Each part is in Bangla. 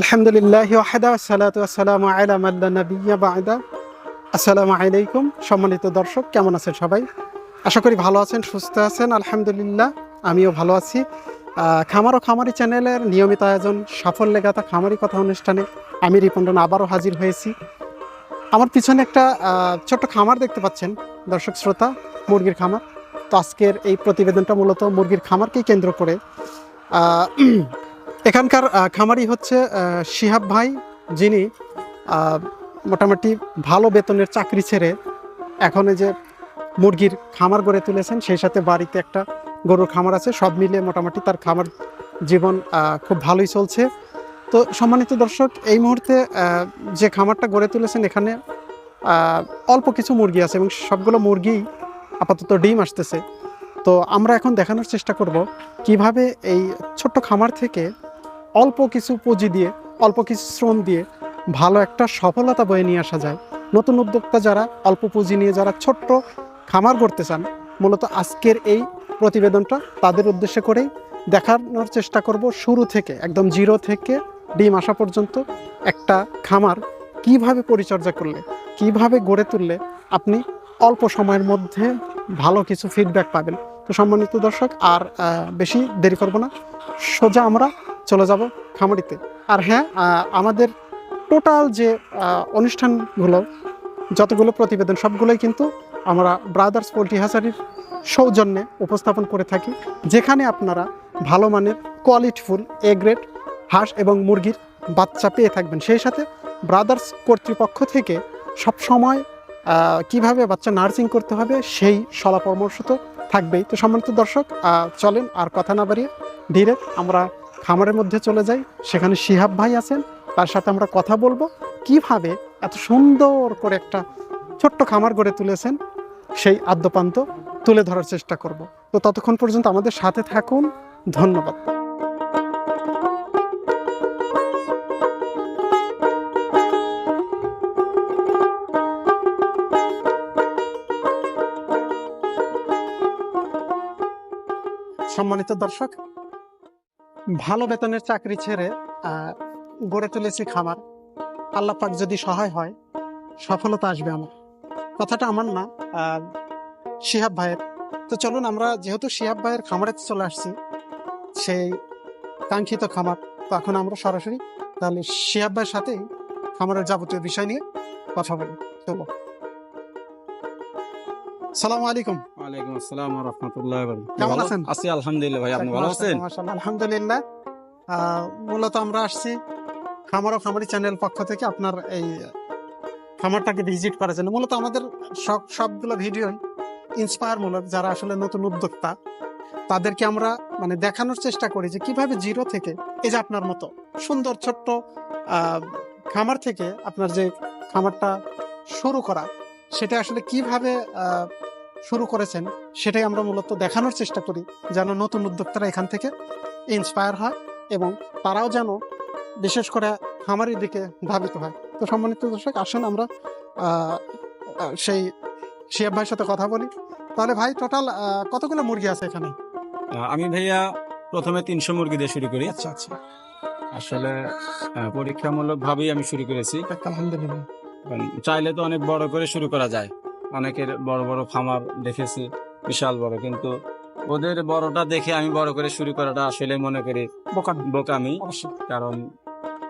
আলহামদুলিল্লাহ ওয়াহদা সালাতু আসসালামু আলা মাল্লা নাবিয়্যা বা'দা। আসসালামু আলাইকুম, সম্মানিত দর্শক, কেমন আছেন সবাই? আশা করি ভালো আছেন, সুস্থ আছেন, আলহামদুলিল্লাহ, আমিও ভালো আছি। খামার ও খামারি চ্যানেলের নিয়মিত আয়োজন সাফল্যে গাথা খামারি কথা অনুষ্ঠানে আমি রিপন্ডন আবারও হাজির হয়েছি। আমার পিছনে একটা ছোট্ট খামার দেখতে পাচ্ছেন, দর্শক শ্রোতা, মুরগির খামার। তো আজকের এই প্রতিবেদনটা মূলত মুরগির খামারকেই কেন্দ্র করে। এখানকার খামারি হচ্ছে শিহাব ভাই, যিনি মোটামুটি ভালো বেতনের চাকরি ছেড়ে এখন যে মুরগির খামার গড়ে তুলেছেন, সেই সাথে বাড়িতে একটা গরুর খামার আছে, সব মিলিয়ে মোটামুটি তার খামার জীবন খুব ভালোই চলছে। তো সম্মানিত দর্শক, এই মুহূর্তে যে খামারটা গড়ে তুলেছেন, এখানে অল্প কিছু মুরগি আছে এবং সবগুলো মুরগি আপাতত ডিম আসতেছে। তো আমরা এখন দেখানোর চেষ্টা করব কীভাবে এই ছোট্ট খামার থেকে অল্প কিছু পুঁজি দিয়ে, অল্প কিছু শ্রম দিয়ে ভালো একটা সফলতা বয়ে নিয়ে আসা যায়। নতুন উদ্যোক্তা যারা অল্প পুঁজি নিয়ে যারা ছোট্ট খামার করতে চান, মূলত আজকের এই প্রতিবেদনটা তাদের উদ্দেশ্য করেই দেখানোর চেষ্টা করব শুরু থেকে, একদম জিরো থেকে ডিম আসা পর্যন্ত একটা খামার কীভাবে পরিচর্যা করলে, কীভাবে গড়ে তুললে আপনি অল্প সময়ের মধ্যে ভালো কিছু ফিডব্যাক পাবেন। তো সম্মানিত দর্শক, আর বেশি দেরি করব না। সোজা আমরা চলে যাব খামারিতে। আর হ্যাঁ আমাদের টোটাল যে অনুষ্ঠানগুলো যতগুলো প্রতিবেদন সবগুলোই কিন্তু আমরা ব্রাদার্স পোলট্রি হাসারির সৌজন্যে উপস্থাপন করে থাকি যেখানে আপনারা ভালো মানের কোয়ালিটিফুল এ গ্রেড হাঁস এবং মুরগির বাচ্চা পেয়ে থাকবেন। সেই সাথে ব্রাদার্স কর্তৃপক্ষ থেকে সবসময় আহ, কীভাবে বাচ্চা নার্সিং করতে হবে সেই সলা পরামর্শ তো থাকবেই। তো সম্মানিত দর্শক চলেন আর কথা না বাড়িয়ে ডিরেক্ট আমরা খামারের মধ্যে চলে যাই, সেখানে শিহাব ভাই আছেন, তার সাথে আমরা কথা বলব। কীভাবে এত সুন্দর করে একটা ছোট্ট খামার গড়ে তুলেছেন, সেই আদ্যপান্ত তুলে ধরার চেষ্টা করব। তো ততক্ষণ পর্যন্ত আমাদের সাথে থাকুন, ধন্যবাদ। সম্মানিত দর্শক ভালো বেতনের চাকরি ছেড়ে গড়ে তুলেছি খামার। আল্লাহ পাক যদি সহায় হয়, সফলতা আসবে আমার। কথাটা আমার না শিহাব ভাইয়ের। তো চলুন আমরা, যেহেতু শিহাব ভাইয়ের খামারে চলে আসছি, সেই কাঙ্ক্ষিত খামার, তো এখন আমরা সরাসরি তাহলে শিহাব ভাইয়ের সাথেই খামারের যাবতীয় বিষয় নিয়ে কথা বলি। চলো সালাম আলাইকুম ওয়ালাইকুম আসসালাম ওয়া রাহমাতুল্লাহি ওয়া বারাকাতুহু। কেমন আছেন? আছি আলহামদুলিল্লাহ ভাই আপনি ভালো আছেন মাশাআল্লাহ, আলহামদুলিল্লাহ মূলত আমরা আসছি খামার ও খামারি চ্যানেল পক্ষ থেকে আপনার এই খামারটাকে ভিজিট করার জন্য মূলত আমাদের সব সবগুলো ভিডিও ইন্সপায়ার মূলক যারা আসলে নতুন উদ্যোক্তা তাদেরকে আমরা মানে দেখানোর চেষ্টা করি যে কীভাবে জিরো থেকে এই যে আপনার মতো সুন্দর ছোট্ট আহ, খামার থেকে আপনার যে খামারটা শুরু করা সেটা আসলে কীভাবে আহ, শুরু করেছেন সেটাই আমরা মূলত দেখানোর চেষ্টা করি যেন নতুন উদ্যোক্তারা এখান থেকে ইন্সপায়ার হয় এবং তারাও যেন বিশেষ করে খামারের দিকে ধাবিত হয়। তো সম্মানিত দর্শক আসেন আমরা সেই শিয়াব ভাইয়ের সাথে কথা বলি। তাহলে ভাই টোটাল কতগুলো মুরগি আছে এখানে? আমি ভাইয়া প্রথমে তিনশো মুরগি দিয়ে শুরু করি। আচ্ছা আচ্ছা। আসলে পরীক্ষামূলক ভাবেই আমি শুরু করেছি। আলহামদুলিল্লাহ। চাইলে তো অনেক বড় করে শুরু করা যায়। অনেকের বড় বড় খামার দেখেছি বিশাল বড়। কিন্তু ওদের বড়টা দেখে আমি বড় করে শুরু করাটা আসলে মনে করি বোকামি। কারণ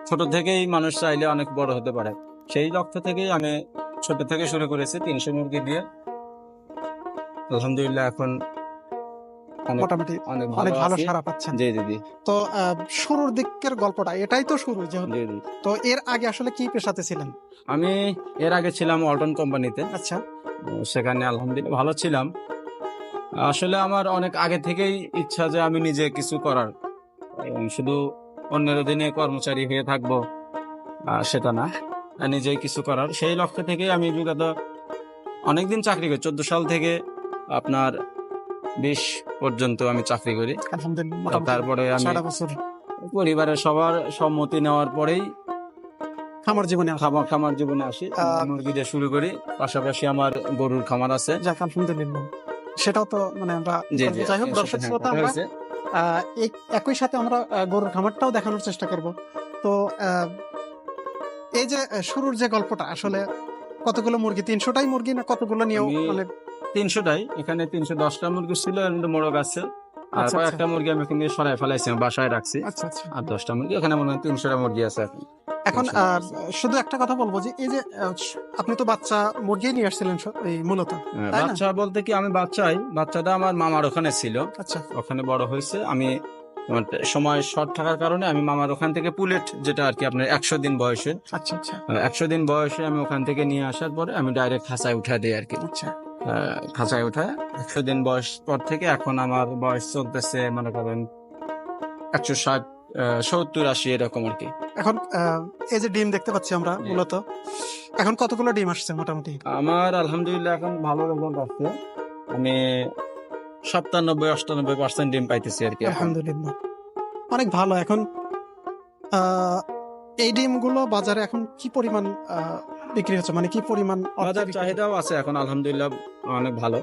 ছোট থেকেই মানুষ চাইলে অনেক বড় হতে পারে। সেই লক্ষ্য থেকেই আমি ছোট থেকে শুরু করেছি তিনশো মুরগি দিয়ে। আলহামদুলিল্লাহ এখন অনেক মোটামুটি অনেক অনেক ভালো। সারা পাচ্ছেন। জি দিদি তো শুরুর দিকের গল্পটা এটাই তো শুরু যেহেতু। তো এর আগে আসলে কি পেশাতে ছিলেন? আমি এর আগে ছিলাম অল্টন কোম্পানিতে। আচ্ছা। সেখানে আলহামদুলিল্লাহ ভালো ছিলাম। আসলে আমার অনেক আগে থেকেই ইচ্ছা যে আমি নিজে কিছু করার। এবং শুধু অন্যের অধীনে কর্মচারী হয়ে থাকব সেটা না নিজেই কিছু করার। সেই লক্ষ্য থেকে আমি বিগত অনেকদিন চাকরি করি। চোদ্দ সাল থেকে আপনার বিশ পর্যন্ত আমি চাকরি করি। তারপরে আমি পরিবারের সবার সম্মতি নেওয়ার পরেই খামার জীবনে খামার খামার জীবনে আসি। মুরগি দিয়ে শুরু করি। পাশাপাশি আমার গরুর খামার আছে। যাক আলহামদুলিল্লাহ। সেটাও তো মানে আমরা যাই হোক দর্শক হ্যাঁ, শ্রোতা আমরা একই সাথে আমরা গরুর খামারটাও দেখানোর চেষ্টা করব। তো এই যে শুরুর যে গল্পটা আসলে কতগুলো মুরগি? তিনশোটাই মুরগি না কতগুলো নিয়েও মানে তিনশোটাই। এখানে তিনশো দশটা মুরগি ছিল এর মধ্যে মোরগ আছে। আর আচ্ছা, কয়েকটা মুরগি আমি এখানে সরাই ফেলাইছি বাসায় রাখছি। আচ্ছা আচ্ছা। আর দশটা মুরগি এখানে মনে হয় তিনশোটা মুরগি আছে এখন এখন তিনশো শুধু একটা কথা বলব যে এই যে আপনি তো বাচ্চা মুরগি নিয়ে আসছিলেন মূলত হ্যাঁ, বাচ্চা বলতে কি আমি বাচ্চাই। বাচ্চাটা আমার মামার ওখানে ছিল। আচ্ছা। ওখানে বড় হয়েছে। আমি সময় শর্ট থাকার কারণে আমি মামার ওখান থেকে পুলেট যেটা আর কি আপনার একশো দিন বয়সে আচ্ছা আচ্ছা। একশো দিন বয়সে আমি ওখান থেকে নিয়ে আসার পরে আমি ডাইরেক্ট খাঁচায় উঠা দিই আর কি। আচ্ছা। খাঁচায় উঠা একশো দিন বয়স পর থেকে এখন আমার বয়স চলতেছে মনে করেন একশো ষাট সত্তর আশি এরকম আর কি। এখন এই যে ডিম দেখতে পাচ্ছি আমরা মূলত। এখন কতগুলো ডিম আসছে মোটামুটি? আমার আলহামদুলিল্লাহ এখন ভালো রেজাল্ট আছে আমি সাতানব্বই অষ্টানব্বই পার্সেন্ট ডিম পাইতেছি আর কি আলহামদুলিল্লাহ। অনেক ভালো এখন এই ডিমগুলো বাজারে এখন কি পরিমাণ বিক্রি হচ্ছে? মানে কি পরিমাণ বাজার চাহিদাও আছে এখন আলহামদুলিল্লাহ অনেক ভালো।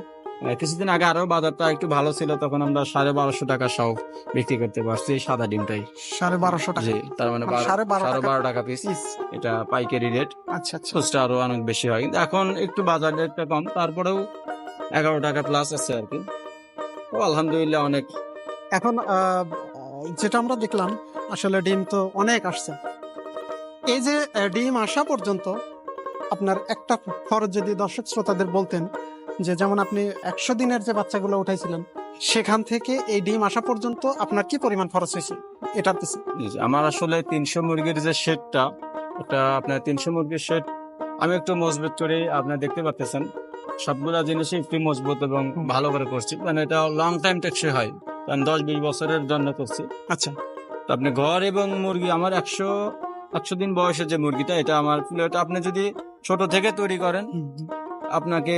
কিছুদিন আগে আরও বাজারটা একটু ভালো ছিল তখন আমরা সাড়ে বারোশো টাকা সহ বিক্রি করতে পারছি এই সাদা ডিমটাই। সাড়ে বারোশো টাকা? তার মানে সাড়ে বারো টাকা? পিস এটা পাইকারি রেট আচ্ছা আচ্ছা। খুচরা আরও অনেক বেশি হয়। কিন্তু এখন একটু বাজার রেটটা কম তারপরেও এগারো টাকা প্লাস আছে আর কি। তো আলহামদুলিল্লাহ অনেক। এখন যেটা আমরা দেখলাম আসলে ডিম তো অনেক আসছে। এই যে ডিম আসা পর্যন্ত আপনার একটা খরচ যদি দর্শক শ্রোতাদের বলতেন যে যেমন আপনি একশো দিনের যে বাচ্চাগুলো উঠাইছিলেন সেখান থেকে এই ডিম আসা পর্যন্ত আপনার কি পরিমাণ খরচ হয়েছে? এটার পিছনে। আমার আসলে তিনশো মুরগির যে শেডটা ওটা আপনার তিনশো মুরগির শেড আমি একটু মজবুত করে আপনার দেখতে পাচ্ছেন সবগুলা জিনিসই একটু মজবুত এবং ভালো করে করছি। মানে এটা লং টাইম টেকসই হয় কারণ দশ বিশ বছরের জন্য করছি। আচ্ছা। তো আপনি ঘর এবং মুরগি আমার একশো একশো দিন বয়সের যে মুরগিটা এটা আমার এটা আপনি যদি ছোট থেকে তৈরি করেন। আপনাকে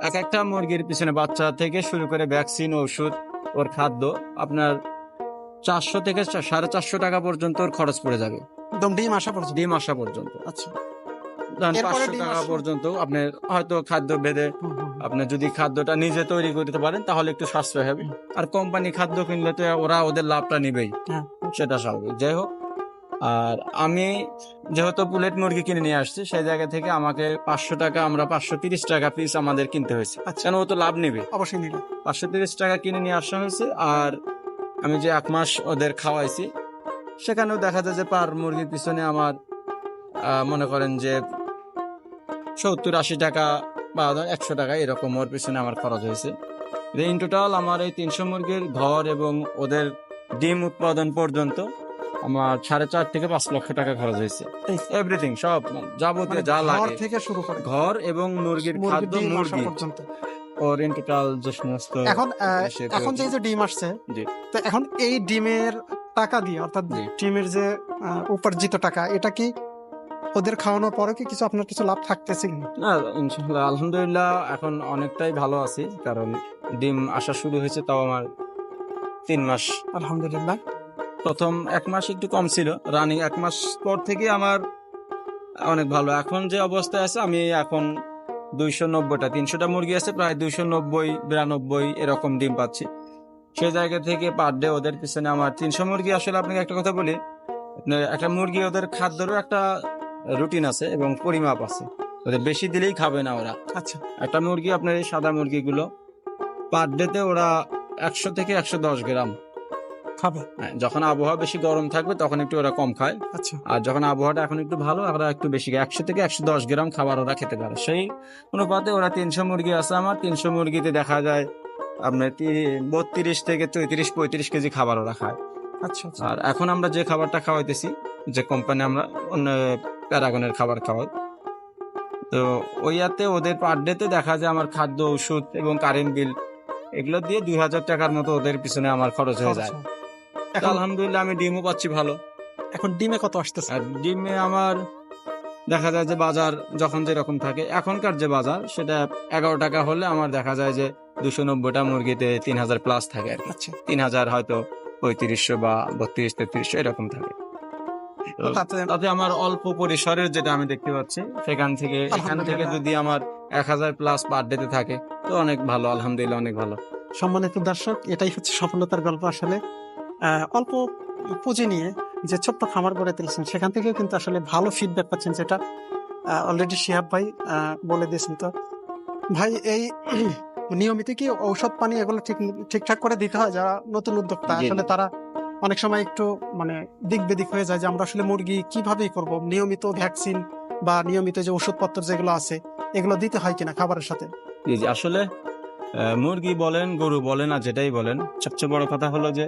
এক একটা মুরগির পিছনে বাচ্চা থেকে শুরু করে ভ্যাকসিন ওষুধ ওর খাদ্য আপনার চারশো থেকে সাড়ে চারশো টাকা পর্যন্ত ওর খরচ পড়ে যাবে। একদম ডিম আসা পর্যন্ত? ডিম আসা পর্যন্ত। আচ্ছা। পাঁচশো টাকা পর্যন্ত আপনার হয়তো খাদ্য বেঁধে। আপনি যদি খাদ্যটা নিজে তৈরি করতে পারেন তাহলে একটু সাশ্রয় হবে। আর কোম্পানি খাদ্য কিনলে তো ওরা ওদের লাভটা নিবেই। হ্যাঁ। সেটা স্বাভাবিক। যাই হোক আর আমি যেহেতু বুলেট মুরগি কিনে নিয়ে আসছি সেই জায়গা থেকে আমাকে পাঁচশো টাকা আমরা পাঁচশো তিরিশ টাকা পিস আমাদের কিনতে হয়েছে। আচ্ছা। কেন ও তো লাভ নেবে? অবশ্যই নিলাম পাঁচশো তিরিশ টাকা কিনে নিয়ে আসা হয়েছে আর আমি যে এক মাস ওদের খাওয়াইছি সেখানেও দেখা যায় যে পার মুরগির পিছনে আমার মনে করেন যে সত্তর আশি টাকা বা একশো টাকা এরকম ওর পিছনে আমার খরচ হয়েছে। ইন টোটাল আমার এই তিনশো মুরগির ঘর এবং ওদের ডিম উৎপাদন পর্যন্ত আমার সাড়ে চার থেকে পাঁচ লক্ষ টাকা খরচ হয়েছে। এভরিথিং সব যাবতীয় মানে যা লাগে। থেকে শুরু করে ঘর এবং মুরগির খাদ্য মুরগি। পর্যন্ত। ওর ইন যে সমস্ত এখন এখন যে ডিম আসছে জি। তো এখন এই ডিমের টাকা দিয়ে অর্থাৎ ডিমের যে উপার্জিত টাকা এটা কি ওদের খাওয়ানোর পরে কি কিছু আপনার কিছু লাভ থাকতেছে না ইনশাল্লাহ আলহামদুলিল্লাহ এখন অনেকটাই ভালো আছি। কারণ ডিম আসা শুরু হয়েছে তাও আমার তিন মাস। আলহামদুলিল্লাহ। প্রথম এক মাস একটু কম ছিল। রানিং এক মাস পর থেকে আমার অনেক ভালো। এখন যে অবস্থায় আছে আমি এখন দুইশো নব্বইটা তিনশোটা মুরগি আছে প্রায় দুইশো নব্বই বিরানব্বই এরকম ডিম পাচ্ছি। সেই জায়গা থেকে পার ডে ওদের পিছনে আমার তিনশো মুরগি। আসলে আপনাকে একটা কথা বলি একটা মুরগি ওদের খাদ্যেরও একটা রুটিন আছে এবং পরিমাপ আছে। ওদের বেশি দিলেই খাবে না ওরা। আচ্ছা। একটা মুরগি আপনার এই সাদা মুরগিগুলো পার ডেতে ওরা একশো থেকে একশো দশ গ্রাম। খাবে? হ্যাঁ, যখন আবহাওয়া বেশি গরম থাকবে তখন একটু ওরা কম খায়। আচ্ছা। আর যখন আবহাওয়াটা এখন একটু ভালো ওরা একটু বেশি খায় একশো থেকে একশো দশ গ্রাম খাবার ওরা খেতে পারে। সেই অনুপাতে ওরা তিনশো মুরগি আছে আমার। তিনশো মুরগিতে দেখা যায় আপনার বত্রিশ থেকে চৌত্রিশ পঁয়ত্রিশ কেজি খাবার ওরা খায়। আচ্ছা আচ্ছা। আর এখন আমরা যে খাবারটা খাওয়াইতেছি যে কোম্পানি আমরা অন্য প্যারাগনের খাবার খাওয়াই তো ওইয়াতে ওদের পার ডেতে দেখা যায় আমার খাদ্য ওষুধ এবং কারেন্ট বিল এগুলো দিয়ে দুই হাজার টাকার মতো ওদের পিছনে আমার খরচ হয়ে যায়। আলহামদুলিল্লাহ আমি ডিমও পাচ্ছি ভালো। এখন ডিমে কত আসতেছে? আর ডিমে আমার দেখা যায় যে বাজার যখন যেরকম থাকে এখনকার যে বাজার সেটা এগারো টাকা হলে আমার দেখা যায় যে দুশো নব্বইটা মুরগিতে তিন হাজার প্লাস থাকে আর কি। আচ্ছা। তিন হাজার হয়তো পঁয়ত্রিশশো বা বত্রিশ তেত্রিশশো এরকম থাকে। তাতে তাতে আমার অল্প পরিসরের যেটা আমি দেখতে পাচ্ছি সেখান থেকে এখান থেকে যদি আমার এক হাজার প্লাস পার ডেতে থাকে তো অনেক ভালো আলহামদুলিল্লাহ অনেক ভালো। সম্মানিত দর্শক এটাই হচ্ছে সফলতার গল্প আসলে। অল্প পুঁজি নিয়ে যে ছোট্ট খামার গড়ে তুলেছেন সেখান থেকেও কিন্তু আসলে ভালো ফিডব্যাক পাচ্ছেন যেটা অলরেডি শিহাব ভাই বলে দিয়েছেন তো। ভাই এই নিয়মিত কি ঔষধ পানি এগুলো ঠিক ঠিকঠাক করে দিতে হয়? যারা নতুন উদ্যোক্তা। আসলে তারা অনেক সময় একটু মানে দিক বেদিক হয়ে যায় যে আমরা আসলে মুরগি কীভাবে করব? নিয়মিত ভ্যাকসিন বা নিয়মিত যে ওষুধপত্র যেগুলো আছে এগুলো দিতে হয় কিনা খাবারের সাথে? আসলে মুরগি বলেন গরু বলেন আর যেটাই বলেন সবচেয়ে বড় কথা হলো যে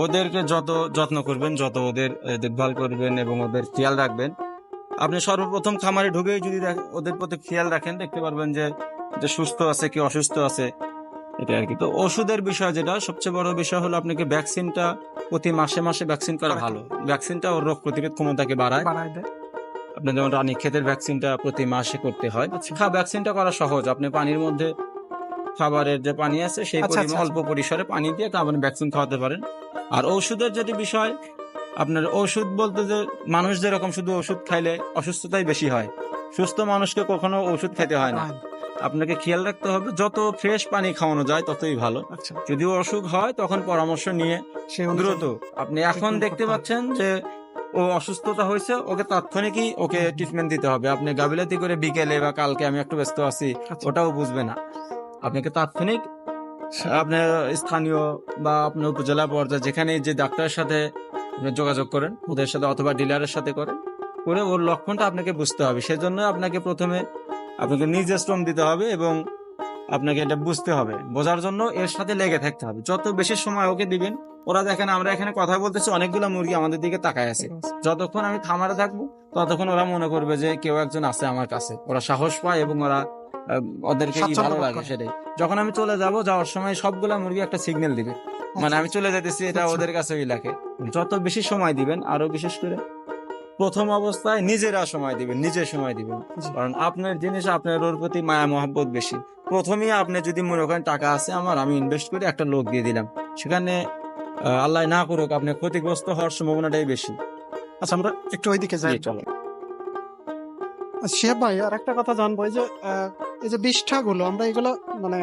ওদেরকে যত যত্ন করবেন যত ওদের দেখভাল করবেন এবং ওদের খেয়াল রাখবেন। আপনি সর্বপ্রথম খামারে ঢুকেই যদি ওদের প্রতি খেয়াল রাখেন দেখতে পারবেন যে যে সুস্থ আছে কি অসুস্থ আছে এটা আর কি। তো ওষুধের বিষয় যেটা সবচেয়ে বড় বিষয় হলো আপনাকে ভ্যাকসিনটা প্রতি মাসে মাসে ভ্যাকসিন করা ভালো। ভ্যাকসিনটা ওর রোগ প্রতিরোধ ক্ষমতাকে বাড়ায়। আপনার যেমন রানী ক্ষেতের ভ্যাকসিনটা প্রতি মাসে করতে হয়। হ্যাঁ ভ্যাকসিনটা করা সহজ। আপনি পানির মধ্যে খাবারের যে পানি আছে সেই আচ্ছা, পরিমাণ আচ্ছা, অল্প পরিসরে পানি দিয়ে আপনি ভ্যাকসিন খাওয়াতে পারেন। আর ঔষধের যেটি বিষয় আপনার ওষুধ বলতে যে মানুষ যেরকম শুধু ওষুধ খাইলে অসুস্থতাই বেশি হয় সুস্থ মানুষকে কখনো ওষুধ খেতে হয় না। আপনাকে খেয়াল রাখতে হবে যত ফ্রেশ পানি খাওয়ানো যায় ততই ভালো। আচ্ছা। যদি অসুখ হয় তখন পরামর্শ নিয়ে দ্রুত। আপনি এখন দেখতে পাচ্ছেন যে ও অসুস্থতা হয়েছে ওকে তাৎক্ষণিকই ওকে ট্রিটমেন্ট দিতে হবে। আপনি গাবিলাতি করে বিকেলে বা কালকে আমি একটু ব্যস্ত আছি আচ্ছা। ওটাও বুঝবে না। আপনাকে তাৎক্ষণিক আপনার স্থানীয় বা আপনার উপজেলা পর্যায়ে যেখানে যে ডাক্তারের সাথে যোগাযোগ করেন, ওদের সাথে অথবা ডিলারের সাথে করেন, করে ওর লক্ষণটা আপনাকে বুঝতে হবে। সেজন্য আপনাকে প্রথমে আপনাকে নিজে শ্রম দিতে হবে এবং আপনাকে এটা বুঝতে হবে। বোঝার জন্য এর সাথে লেগে থাকতে হবে। যত বেশি সময় ওকে দিবেন, ওরা দেখেন, আমরা এখানে কথা বলতেছি, অনেকগুলো মুরগি আমাদের দিকে তাকায় আছে। যতক্ষণ আমি খামারে থাকব, ততক্ষণ ওরা মনে করবে যে কেউ একজন আছে আমার কাছে। ওরা সাহস পায় এবং ওরা ওদেরকে ভালো লাগে সেটাই। যখন আমি চলে যাব যাওয়ার সময় সবগুলা মুরগি একটা সিগন্যাল দিবে। মানে আমি চলে যেতেছি এটা আচ্ছা। ওদের কাছে ওই লাগে। যত বেশি সময় দিবেন আরও বিশেষ করে প্রথম অবস্থায় নিজেরা সময় দিবেন নিজে সময় দিবেন। কারণ আপনার জিনিস আপনার ওর প্রতি মায়া মহব্বত বেশি। প্রথমেই আপনি যদি মনে করেন টাকা আছে আমার আমি ইনভেস্ট করে একটা লোক দিয়ে দিলাম। সেখানে আল্লাহ না করুক আপনি ক্ষতিগ্রস্ত হওয়ার সম্ভাবনাটাই বেশি। আচ্ছা আমরা একটু ওইদিকে যাই। চলো। শিহাব ভাই আর একটা কথা জানব যে এই যে বিষ্ঠা গুলো আমরা এগুলো মানে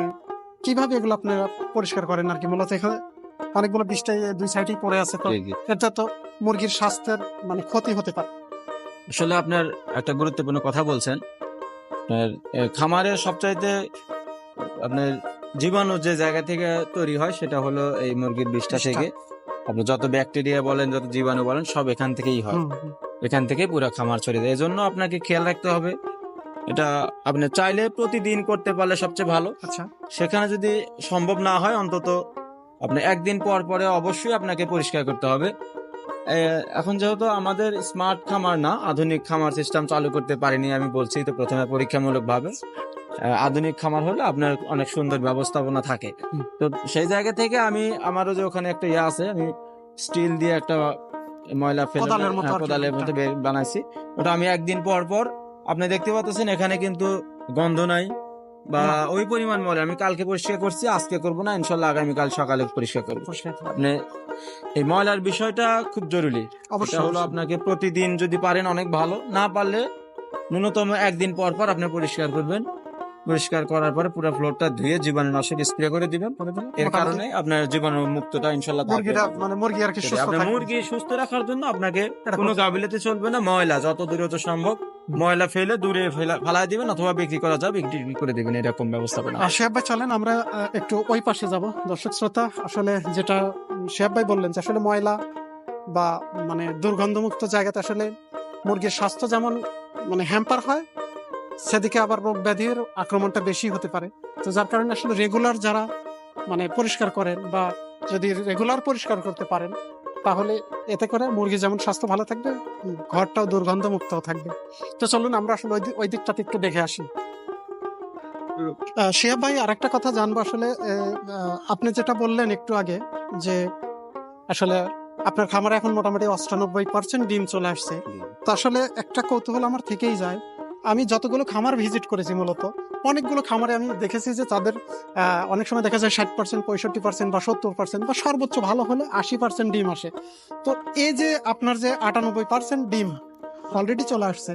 কীভাবে এগুলো আপনারা পরিষ্কার করেন আর কি? মূলত এখানে অনেকগুলো বিষ্ঠা দুই সাইডেই পড়ে আছে তো। এটা তো মুরগির স্বাস্থ্যের মানে ক্ষতি হতে পারে। আসলে আপনার একটা গুরুত্বপূর্ণ কথা বলছেন। আপনার খামারের সবচাইতে আপনার জীবাণু যে জায়গা থেকে তৈরি হয় সেটা হলো এই মুরগির বিষটা বিষটা। থেকে। আপনি যত ব্যাকটেরিয়া বলেন যত জীবাণু বলেন সব এখান থেকেই হয়। এখান থেকেই পুরো খামার ছড়িয়ে দেয়। এজন্য আপনাকে খেয়াল রাখতে হবে এটা আপনি চাইলে প্রতিদিন করতে পারলে সবচেয়ে ভালো। আচ্ছা। সেখানে যদি সম্ভব না হয় অন্তত আপনি একদিন পর পরে অবশ্যই আপনাকে পরিষ্কার করতে হবে। এখন যেহেতু আমাদের স্মার্ট খামার না আধুনিক খামার সিস্টেম চালু করতে পারিনি আমি বলছি তো প্রথমে পরীক্ষামূলক ভাবে আধুনিক খামার হলে আপনার অনেক সুন্দর ব্যবস্থাপনা থাকে। তো সেই জায়গা থেকে আমি আমারও যে ওখানে একটা ইয়ে আছে আমি স্টিল দিয়ে একটা ময়লা ফেলে কোদালের মতো বানাইছি। ওটা আমি একদিন পর পর আপনি দেখতে পাচ্ছেন এখানে কিন্তু গন্ধ নাই বা ওই পরিমাণ ময়লা আমি কালকে পরিষ্কার করছি আজকে করব না ইনশাল্লাহ আগামীকাল সকালে পরিষ্কার করব। আপনি এই ময়লার বিষয়টা খুব জরুরি। অবশ্যই হলো আপনাকে প্রতিদিন যদি পারেন অনেক ভালো না পারলে ন্যূনতম একদিন পর পর আপনি পরিষ্কার করবেন। পরিষ্কার করার পরে পুরো ফ্লোরটা ধুয়ে জীবাণুনাশক স্প্রে করে দিবেন। এর কারণে আপনার জীবাণু মুক্তটা মুরগিটা মানে মুরগি আর কি সুস্থ। মুরগি সুস্থ রাখার জন্য আপনাকে কোনো গাবিলাতে চলবে না। ময়লা যত দূরে যত সম্ভব ময়লা ফেলে দূরে ফেলা- দিবেন অথবা বিক্রি করা যাবে, বিক্রি করে দিবেন, এরকম ব্যবস্থাপনা। আর শেহাব ভাই, চলেন, আমরা একটু ওই পাশে যাব। দর্শক শ্রোতা, আসলে যেটা শেহাব ভাই বললেন যে আসলে ময়লা বা মানে দুর্গন্ধমুক্ত জায়গাতে আসলে মুরগির স্বাস্থ্য যেমন মানে হ্যাম্পার হয়, সেদিকে আবার রোগ ব্যাধির আক্রমণটা বেশি হতে পারে। তো যার কারণে আসলে রেগুলার যারা মানে পরিষ্কার করেন বা যদি রেগুলার পরিষ্কার করতে পারেন তাহলে এতে করে মুরগি যেমন স্বাস্থ্য ভালো থাকবে ঘরটাও দুর্গন্ধমুক্ত থাকবে। তো চলুন আমরা আসলে ওই দিকটাতে একটু দেখে আসি। শিহাব ভাই আর একটা কথা জানব আসলে আপনি যেটা বললেন একটু আগে যে আসলে আপনার খামারে এখন মোটামুটি অষ্টানব্বই পার্সেন্ট ডিম চলে আসছে। তো আসলে একটা কৌতূহল আমার থেকেই যায় আমি যতগুলো খামার ভিজিট করেছি মূলত, অনেকগুলো খামারে আমি দেখেছি যে তাদের অনেক সময় দেখা যায় ষাট পার্সেন্ট পঁয়ষট্টি পার্সেন্ট বা সত্তর পার্সেন্ট বা সর্বোচ্চ ভালো হলে আশি পার্সেন্ট ডিম আসে। তো এই যে আপনার যে আটানব্বই পার্সেন্ট ডিম অলরেডি চলে আসছে,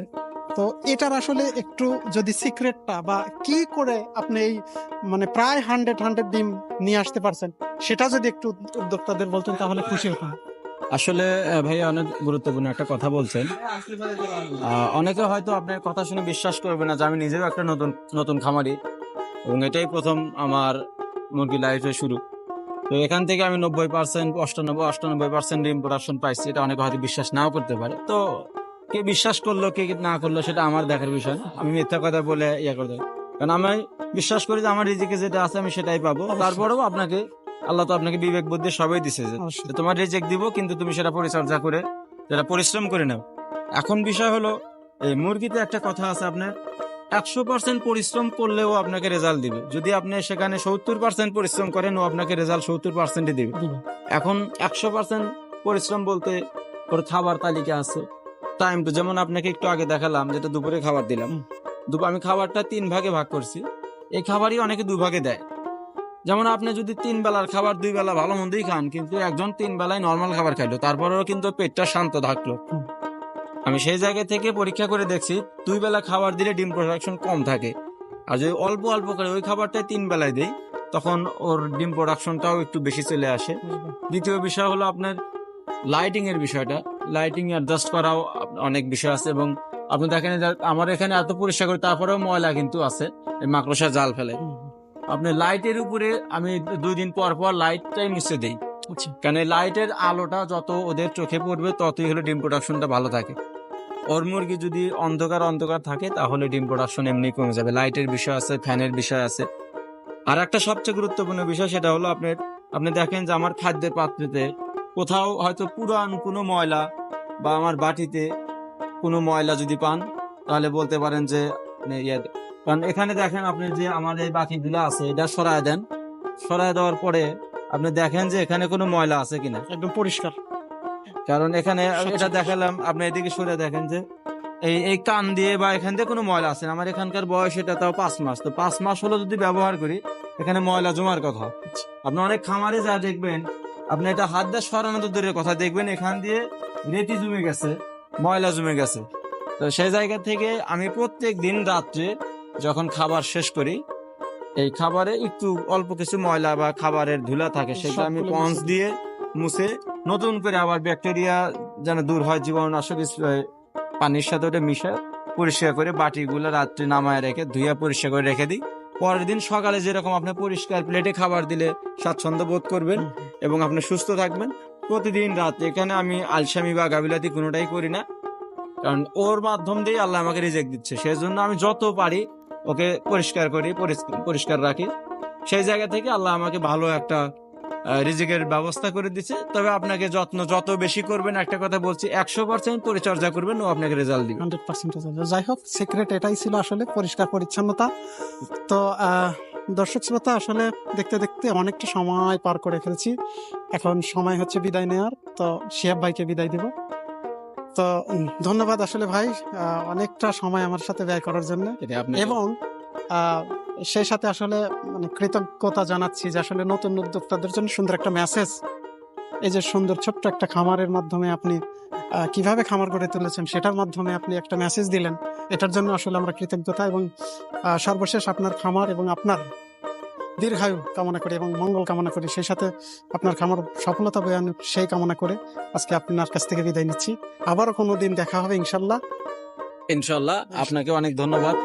তো এটার আসলে একটু যদি সিক্রেটটা বা কি করে আপনি এই মানে প্রায় হান্ড্রেড হান্ড্রেড ডিম নিয়ে আসতে পারছেন, সেটা যদি একটু উদ্যোক্তাদের বলতেন তাহলে খুশি হতাম। আসলে ভাইয়া অনেক গুরুত্বপূর্ণ একটা কথা বলছেন। অনেকে হয়তো আপনার কথা শুনে বিশ্বাস করবে না যে আমি নিজেও একটা নতুন নতুন খামারি এবং এটাই প্রথম আমার মুরগি লাইফে শুরু। তো এখান থেকে আমি নব্বই পার্সেন্ট অষ্টানব্বই অষ্টানব্বই পার্সেন্ট ডিম প্রোডাকশন পাইছি। এটা অনেকে হয়তো বিশ্বাস নাও করতে পারে। তো কে বিশ্বাস করল কে না করল সেটা আমার দেখার বিষয় আমি মিথ্যা কথা বলে ইয়ে করতে কারণ আমি বিশ্বাস করি যে আমার রিজিকে যেটা আছে আমি সেটাই পাবো। তারপরেও আপনাকে আল্লাহ তো আপনাকে বিবেক বুদ্ধি সবই দিছে যে তোমার রিজেক দিব কিন্তু তুমি সেটা পরিচর্যা করে সেটা পরিশ্রম করে নাও। এখন বিষয় হলো এই মুরগিতে একটা কথা আছে আপনার একশো পার্সেন্ট পরিশ্রম করলেও আপনাকে রেজাল্ট দিবে। যদি আপনি সেখানে সত্তর পার্সেন্ট পরিশ্রম করেন ও আপনাকে রেজাল্ট সত্তর পার্সেন্টই দিবে। দিবে। এখন একশো পার্সেন্ট পরিশ্রম বলতে ওর খাবার তালিকা আছে। টাইম তো যেমন আপনাকে একটু আগে দেখালাম যেটা দুপুরে খাবার দিলাম। দুপুর আমি খাবারটা তিন ভাগে ভাগ করছি। এই খাবারই অনেকে দুভাগে দেয়। যেমন আপনি যদি তিন বেলার খাবার, দুই বেলা ভালো মন্দই খান, কিন্তু একজন তিন বেলায় নর্মাল খাবার খাইলো, তারপরেও কিন্তু পেটটা শান্ত থাকল। আমি সেই জায়গা থেকে পরীক্ষা করে দেখছি, দুই বেলা খাবার দিলে ডিম প্রোডাকশন কম থাকে। আর যদি অল্প অল্প করে ওই খাবারটাই তিন বেলায় দেই, তখন ওর ডিম প্রোডাকশনটাও একটু বেশি চলে আসে। দ্বিতীয় বিষয় হলো আপনার লাইটিং এর বিষয়টা। লাইটিং অ্যাডজাস্ট করাও অনেক বিষয় আছে এবং আপনি দেখেন আমার এখানে এত পরিষ্কার করি, তারপরেও ময়লা কিন্তু আছে মাকড়সা জাল ফেলে। আপনি লাইটের উপরে আমি দুই দিন পর পর লাইটটাই মুছে দিই। আচ্ছা। কারণ লাইটের আলোটা যত ওদের চোখে পড়বে ততই হলে ডিম প্রোডাকশনটা ভালো থাকে। ওর মুরগি যদি অন্ধকার অন্ধকার থাকে তাহলে ডিম প্রোডাকশন এমনি কমে যাবে। লাইটের বিষয় আছে ফ্যানের বিষয় আছে। আর একটা সবচেয়ে গুরুত্বপূর্ণ বিষয় সেটা হলো আপনার আপনি দেখেন যে আমার খাদ্যের পাত্রতে কোথাও হয়তো পুরান কোনো ময়লা বা আমার বাটিতে কোনো ময়লা যদি পান তাহলে বলতে পারেন যে মানে ইয়ে কারণ এখানে দেখেন আপনি যে আমার এই বাকিগুলো আছে এটা সরায় দেন। সরায় দেওয়ার পরে আপনি দেখেন যে এখানে কোনো ময়লা আছে কিনা। একদম পরিষ্কার। কারণ এখানে। এটা দেখালাম আপনি এদিকে সরে দেখেন যে এই এই কান দিয়ে বা এখান দিয়ে কোনো ময়লা আছে। আমার এখানকার বয়স এটা তাও পাঁচ মাস। তো পাঁচ মাস হলো যদি ব্যবহার করি এখানে ময়লা জমার কথা। আপনি অনেক খামারে যা দেখবেন আপনি এটা হাত দিয়ে সরানো তো দূরের কথা। দেখবেন এখান দিয়ে রেতি জমে গেছে ময়লা জমে গেছে। তো সেই জায়গা থেকে আমি প্রত্যেক দিন রাত্রে যখন খাবার শেষ করি এই খাবারে একটু অল্প কিছু ময়লা বা খাবারের ধুলা থাকে সেটা আমি পঞ্চ দিয়ে মুছে নতুন করে আবার ব্যাকটেরিয়া যেন দূর হয় জীবাণুনাশক পানির সাথে ওটা মিশে পরিষ্কার করে বাটিগুলো রাত্রে নামায় রেখে ধুইয়া পরিষ্কার করে রেখে দিই। পরের দিন সকালে যেরকম আপনি পরিষ্কার প্লেটে খাবার দিলে স্বাচ্ছন্দ্য বোধ করবেন এবং আপনি সুস্থ থাকবেন। প্রতিদিন রাত এখানে আমি আলসামি বা গাবিলাতি কোনোটাই করি না। কারণ ওর মাধ্যম দিয়ে আল্লাহ আমাকে রিজেক্ট দিচ্ছে। সেজন্য আমি যত পারি ওকে পরিষ্কার করি পরিষ্কার- রাখি। সেই জায়গা থেকে আল্লাহ আমাকে ভালো একটা রিজিকের ব্যবস্থা করে দিচ্ছে তবে আপনাকে যত্ন, যত বেশি করবেন, একটা কথা বলছি, একশো পার্সেন্ট পরিচর্যা করবেন, ও আপনাকে রেজাল্ট দিবে। হান্ড্রেড পার্সেন্ট যাই হোক সিক্রেট এটাই ছিল আসলে, পরিষ্কার পরিচ্ছন্নতা। তো দর্শক শ্রোতা, আসলে দেখতে দেখতে অনেকটা সময় পার করে ফেলছি। এখন সময় হচ্ছে বিদায় নেওয়ার তো শিয়াব ভাইকে বিদায় দিব। তো ধন্যবাদ আসলে ভাই অনেকটা সময় আমার সাথে ব্যয় করার জন্য। এবং সেই সাথে আসলে মানে কৃতজ্ঞতা জানাচ্ছি যে আসলে নতুন উদ্যোক্তাদের জন্য সুন্দর একটা মেসেজ এই যে সুন্দর ছোট্ট একটা খামারের মাধ্যমে আপনি কীভাবে খামার গড়ে তুলেছেন সেটার মাধ্যমে আপনি একটা মেসেজ দিলেন। এটার জন্য আসলে আমরা কৃতজ্ঞতা এবং সর্বশেষ আপনার খামার এবং আপনার দীর্ঘায়ু কামনা করি এবং মঙ্গল কামনা করি। সেই সাথে আপনার খামার সফলতা বয়ান সেই কামনা করে আজকে আপনার কাছ থেকে বিদায় নিচ্ছি। আবারও কোনো দিন দেখা হবে ইনশাল্লাহ। ইনশাল্লাহ, আপনাকে অনেক ধন্যবাদ।